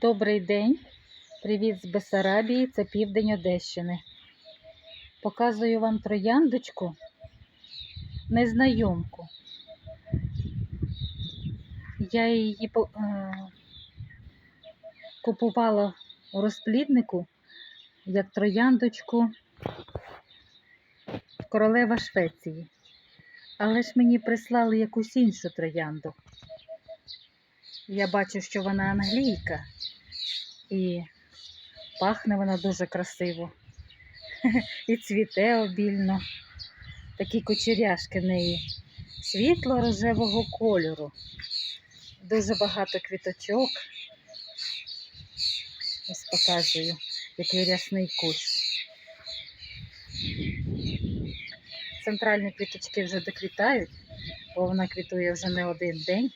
Добрий день. Привіт з Бесарабії, це південь Одещини. Показую вам трояндочку, незнайомку. Я її е, купувала у розпліднику як трояндочку королева Швеції. Але ж мені прислали якусь іншу троянду. Я бачу, що вона англійка. І пахне вона дуже красиво. І цвіте обільно. Такі кучеряшки в неї світло-рожевого кольору. Дуже багато квіточок. Ось показую, який рясний кущ. Центральні квіточки вже доквітають, бо вона квітує вже не один день.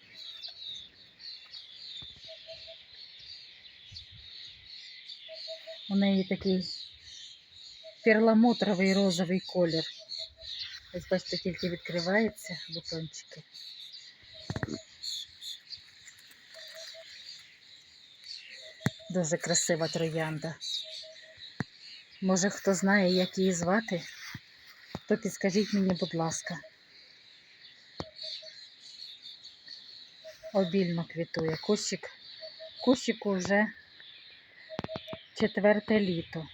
У неї такий перламутровий розовий колір. Ось бачите, тільки відкриваються бутончики. Дуже красива троянда. Може, хто знає, як її звати, то підскажіть мені, будь ласка. Обільно квітує. Кущик, кущику вже четверте літо.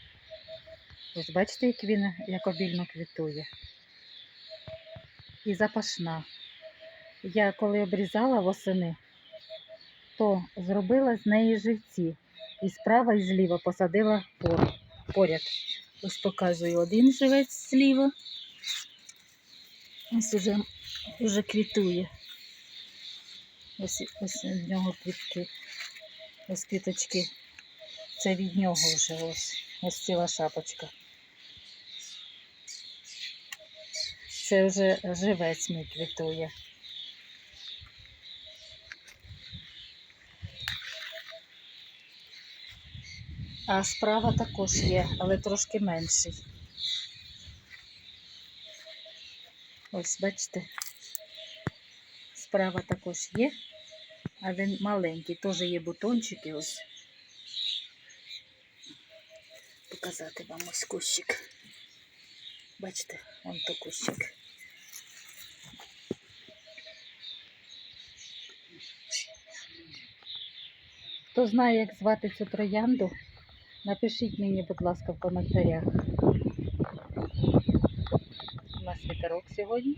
Ось бачите, як він як обільно квітує. І запашна. Я коли обрізала восени, то зробила з неї живці. І справа, і зліва посадила поряд. Ось показую один живець зліва. Ось уже, уже квітує. Ось, ось в нього квітки. Ось квіточки. Це від нього вже ось. Ось ціла шапочка. Це вже живець мій квітує. А справа також є, але трошки менший. Ось, бачите, справа також є, а він маленький, теж є бутончики ось. Показати вам ось кущик. Бачите, вон то кущик. Хто знає, як звати цю троянду, напишіть мені, будь ласка, в коментарях. У нас вітерок сьогодні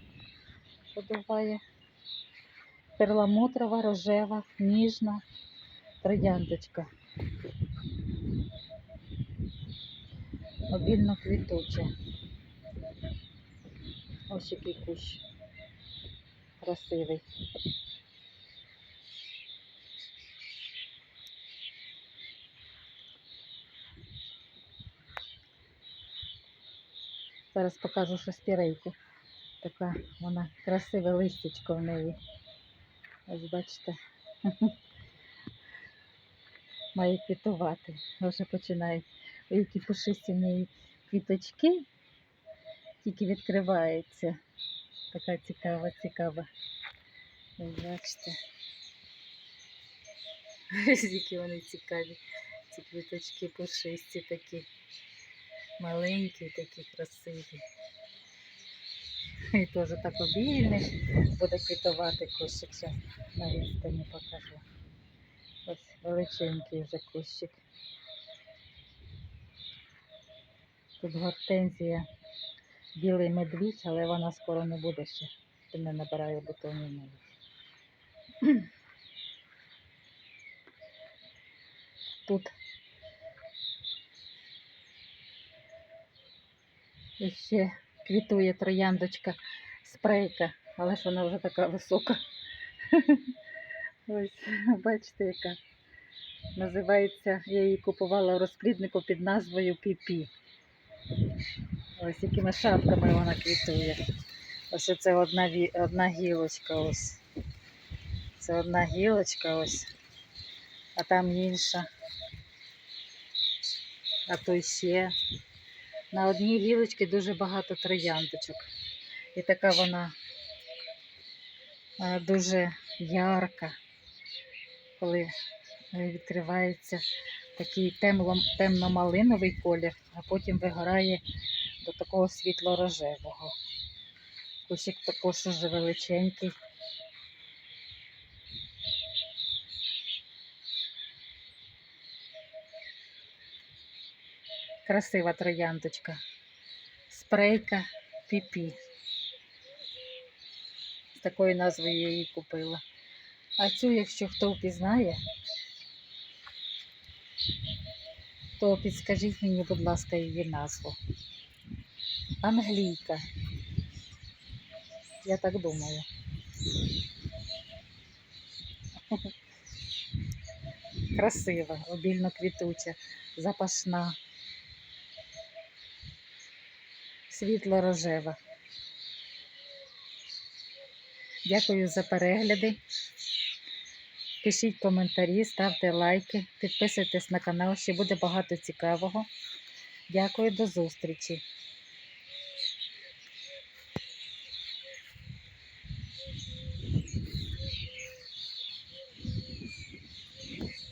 подуває. Перламутрова, рожева, ніжна трояндочка. Обільно квітуча. Ось який кущ. Красивий. Зараз покажу шестірейку. Така вона красиве листячко в неї. Ось бачите. Має квітувати. Вже починають. Які пушисті неї квіточки. Тільки відкриваються. Така цікава, цікава. Бачите. Які вони цікаві. Ці квіточки пушисті такі. Маленькі, такі красиві. І теж так обільний. Буде квітувати кущик. Зараз на відстані покажу. Ось величенький вже кущик. Тут гортензія білий медвідь, але вона скоро не буде ще. Ще не набирає бутонів навіть. Тут ще квітує трояндочка спрейка, але ж вона вже така висока. Ось, бачите, яка. Називається, я її купувала в розпліднику під назвою Піпі. Ось якими шапками вона квітує. Ось це одна, одна гілочка ось. Це одна гілочка ось. А там інша. А то ще. На одній гілочці дуже багато трояндочок. І така вона дуже ярка, коли відкривається такий темно-малиновий колір, а потім вигорає до такого світло-рожевого. Кущик також уже величенький. Красива трояндочка. Спрейка піпі. З такою назвою я її купила. А цю, якщо хто впізнає, то підскажіть мені, будь ласка, її назву. Англійка. Я так думаю. Красива, обільно квітуча, запашна, світло-рожева. Дякую за перегляди. Пишіть коментарі, ставте лайки, підписуйтесь на канал, ще буде багато цікавого. Дякую, до зустрічі!